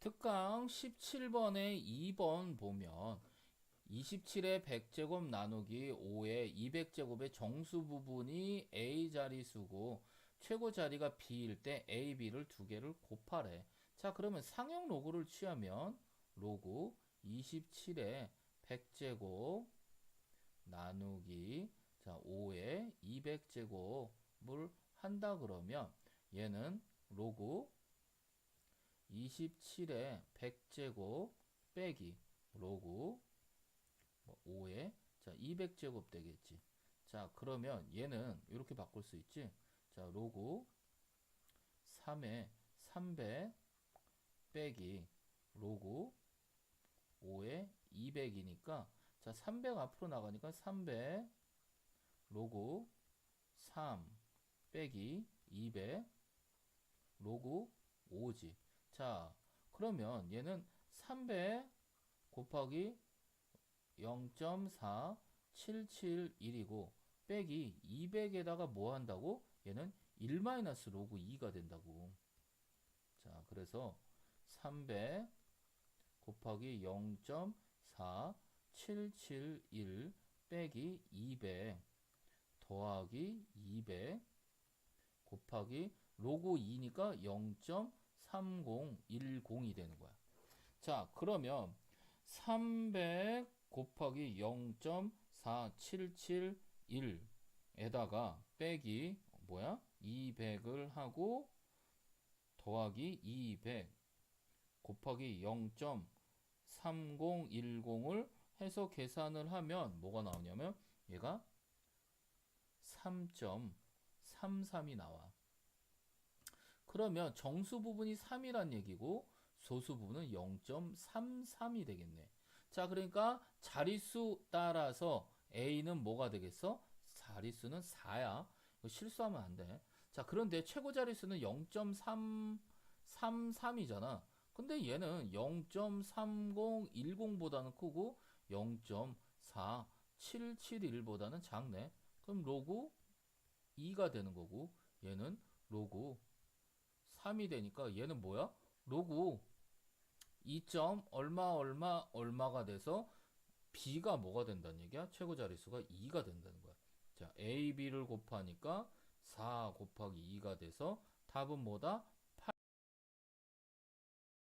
특강 17번에 2번 보면 27의 100제곱 나누기 5의 200제곱의 정수 부분이 A 자리수고 최고 자리가 B일 때 A, B를 두 개를 곱하래. 자, 그러면 상형 로그를 취하면 로그 27의 100제곱 나누기 자, 5의 200제곱을 한다 그러면 얘는 로그 27의 100제곱 빼기 로그 5의 자 200제곱 되겠지. 자 그러면 얘는 이렇게 바꿀 수 있지. 자 로그 3의 300 빼기 로그 5의 200이니까 자 300 앞으로 나가니까 300 로그 3 빼기 200 로그 5지. 자, 그러면 얘는 300 곱하기 0.4771이고 빼기 200에다가 뭐 한다고? 얘는 1 마이너스 로그 2가 된다고. 자, 그래서 300 곱하기 0.4771 빼기 200 더하기 200 곱하기 로그 2니까 0.3010이 되는 거야. 자, 그러면 300 곱하기 0.4771에다가 빼기 뭐야? 200을 하고 더하기 200 곱하기 0.3010을 해서 계산을 하면 뭐가 나오냐면 얘가 3.33이 나와. 그러면 정수 부분이 3이란 얘기고 소수 부분은 0.33이 되겠네. 자, 그러니까 자릿수 따라서 A는 뭐가 되겠어? 자릿수는 4야. 이거 실수하면 안 돼. 자, 그런데 최고 자릿수는 0.333이잖아. 근데 얘는 0.3010보다는 크고 0.4771보다는 작네. 그럼 로그 2가 되는 거고 얘는 로그 3이 되니까 얘는 뭐야? 로그 2. 얼마 얼마 얼마가 돼서 b가 뭐가 된다는 얘기야? 최고 자릿수가 2가 된다는 거야. 자, a, b를 곱하니까 4 곱하기 2가 돼서 답은 뭐다?